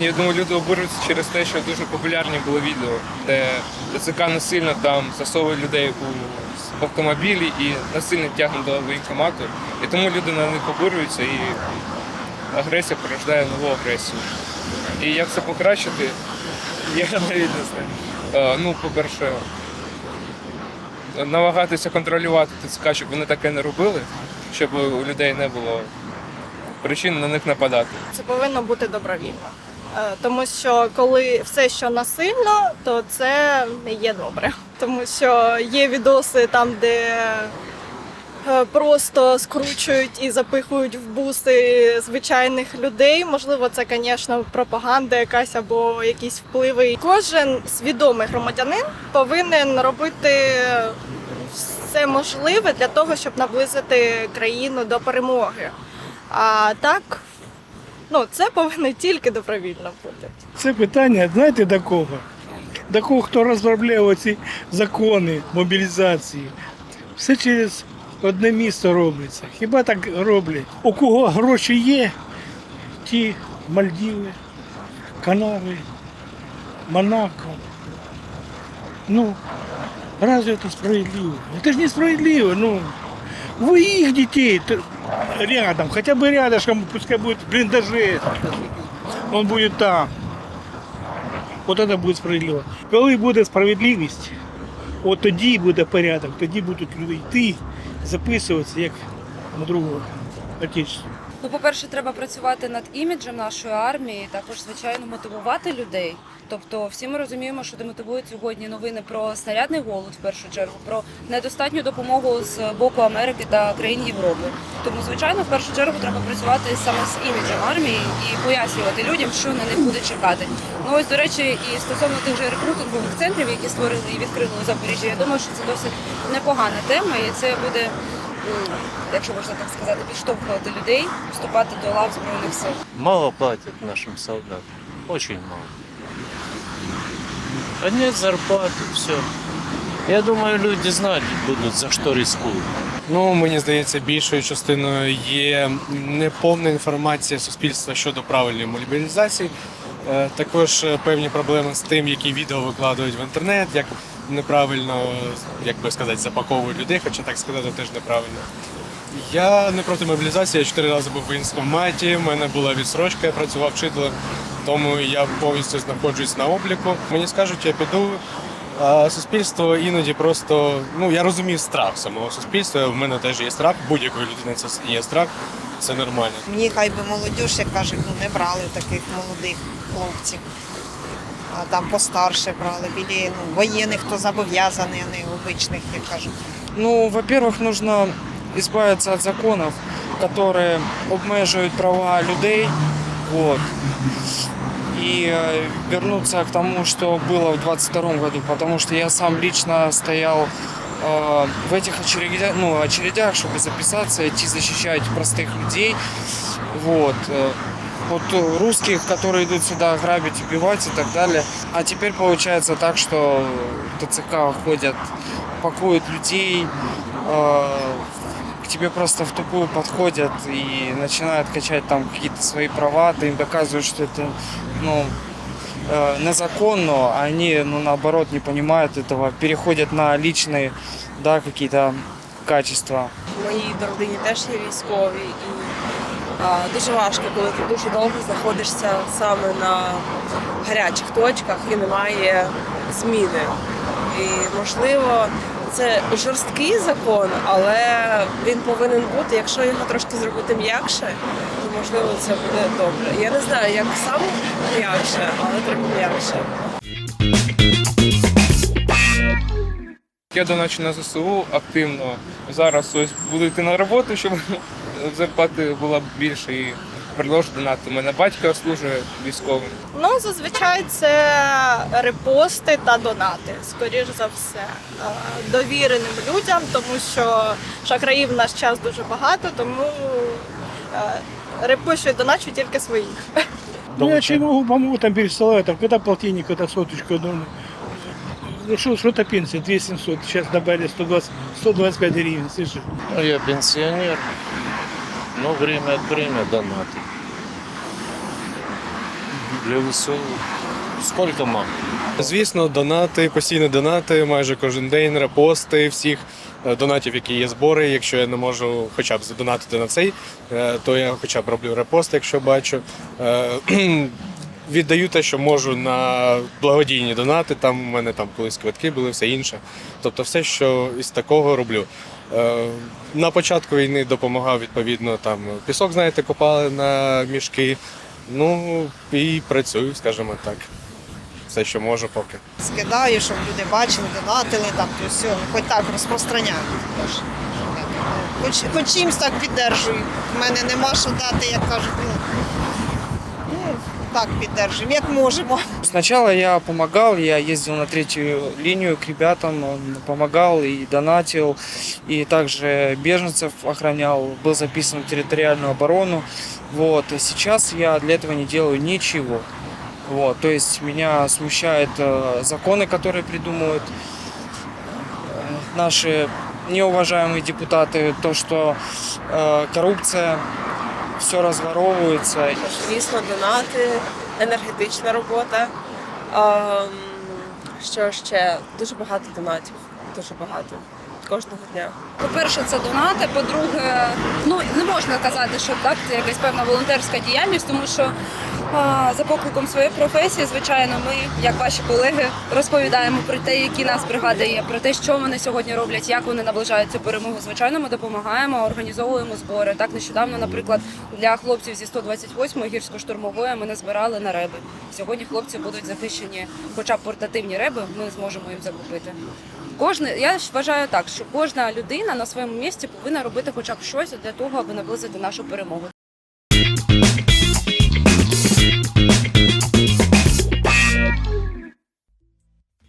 Я думаю, люди обурюються через те, що дуже популярні були відео, де ТЦК насильно там засовує людей у автомобілі і насильно тягне до воєнкомату. І тому люди на них обурюються і агресія порождає нову агресію. І як це покращити, я навіть не знаю. Е, Ну, по-перше, намагатися контролювати ТЦК, щоб вони таке не робили, щоб у людей не було причин на них нападати. Це повинно бути добровільно. Е, Тому що коли все, що насильно, то це не є добре. Тому що є відоси там, де е, просто скручують і запихують в буси звичайних людей. Можливо, це, звісно, пропаганда якась або якісь впливи. Кожен свідомий громадянин повинен робити все можливе для того, щоб наблизити країну до перемоги. А так, ну це повинно тільки добровільно бути. Це питання, знаєте, до кого? До кого, хто розробляв ці закони мобілізації. Все через одне місто робиться. Хіба так роблять? У кого гроші є, ті Мальдіви, Канари, Монако. Ну, разве это справедливо? Это же несправедливо. Ну, вы их детей т- рядом, хотя бы рядышком, пускай будет блиндажи. Он будет там. От це буде справедливо. Коли буде справедливість, от тоді буде порядок, тоді будуть люди йти, записуватися як на другого отечества. Ну, по-перше, треба працювати над іміджем нашої армії, також, звичайно, мотивувати людей. Тобто, всі ми розуміємо, що демотивують сьогодні новини про снарядний голод в першу чергу, про недостатню допомогу з боку Америки та країн Європи. Тому, звичайно, в першу чергу треба працювати саме з іміджем армії і пояснювати людям, що на них буде чекати. Ну ось, до речі, і стосовно тих же рекрутингових центрів, які створили і відкрили у Запоріжжі, я думаю, що це досить непогана тема, і це буде якщо можна так сказати, підштовхувати людей вступати до лав збройних сил. Мало платят нашим солдатам. Очень мало. А нет зарплаты, все. Я думаю, люди знать будут, за что рискуют. Ну, мені здається, більшою частиною є неповна інформація суспільства щодо правильної мобілізації. Е, Також е, певні проблеми з тим, які відео викладають в інтернет, як неправильно, як би сказати, запаковують людей, хоча так сказати теж неправильно. Я не проти мобілізації, я чотири рази був в військкоматі, в мене була відсрочка, я працював вчителем, тому я повністю знаходжусь на обліку. Мені скажуть, я піду. А суспільство іноді просто, ну я розумію страх самого суспільства. В мене теж є страх, будь-якої людини це є страх, це нормально. Мені хай би молодіж, як кажуть, ну не брали таких молодих хлопців. А там постарше брали, білі ну, воєнних, хто зобов'язаний, а не обичних, як кажуть. Ну, во-первых, нужно избавиться от законов, которые обмежують права людей. Вот. И э, вернуться к тому, что было в 22 году, потому что я сам лично стоял э, в этих очередях, ну, очередях, чтобы записаться, идти защищать простых людей. Вот. э, Вот э, русских, которые идут сюда грабить, убивать и так далее. А теперь получается так, что ТЦК ходят, пакуют людей, э, к тебе просто в тупую подходят и начинают качать там какие-то свои права, ты им доказываешь, что это ну, э, незаконно, а они, ну, наоборот, не понимают этого, переходят на личные, да, какие-то качества. В моїй родині теж є військові, і а, дуже важко, коли ти дуже довго знаходишся саме на гарячих точках і немає зміни. І можливо, це жорсткий закон, але він повинен бути. Якщо його трошки зробити м'якше, то можливо це буде добре. Я не знаю, як саме м'якше, але треба м'якше. Я доначу на ЗСУ активно. Зараз ось буду йти на роботу, щоб зарплати була б більше і продовжу донати. У мене батько служить військовим. Ну, зазвичай це репости та донати, скоріш за все, е, довіреним людям, тому що шахраїв в наш час дуже багато, тому е, репощу і доначу тільки своїх. Ну, я чему могу помогу там пересылаю, там, когда полтинник, когда соточку, ну, ну, что, что-то пенсия, 2700, сейчас добавили 120, 125 гривен, слышишь? Ну, я пенсионер, но время от времени донаты. Для ВСУ сколько мам? Звісно, донати, постійні донати, майже кожен день, репости всіх е, донатів, які є збори. Якщо я не можу хоча б задонатити на цей, е, то я хоча б роблю репости, якщо бачу. Е, Віддаю те, що можу на благодійні донати. Там у мене там колись квитки були, все інше. Тобто, все, що із такого роблю. Е, На початку війни допомагав відповідно там пісок, знаєте, копали на мішки. Ну і працюю, скажімо так. Все, що можу поки. Скидаю, щоб люди бачили, донатили там, то все, хоч так розпространяю. Хоч, хоч чимсь так піддержую. У мене нема що дати, як кажуть, ну, ну так піддержуємо, як можемо. Сначала я помогал, я ездил на третью линию к ребятам, помогал и донатил, и также беженцев охранял, был записан в территориальную оборону. Вот. А сейчас я для этого не делаю ничего. Вот. То есть меня смущают э, законы, которые придумывают э, наши неуважаемые депутаты, то, что э, коррупция, все розворовується. Звісно, донати, енергетична робота. Ем, що ще? Дуже багато донатів. Дуже багато. Кожного дня. По-перше, це донати. По-друге, ну не можна казати, що так це якась певна волонтерська діяльність, тому що за покликом своєї професії, звичайно, ми, як ваші колеги, розповідаємо про те, які нас бригади є, про те, що вони сьогодні роблять, як вони наближають цю перемогу. Звичайно, ми допомагаємо, організовуємо збори. Так нещодавно, наприклад, для хлопців зі 128-ї гірсько-штурмової ми не збирали на реби. Сьогодні хлопці будуть захищені, хоча б портативні реби, ми зможемо їм закупити. Кожне, я вважаю так, що кожна людина на своєму місці повинна робити хоча б щось для того, аби наблизити нашу перемогу.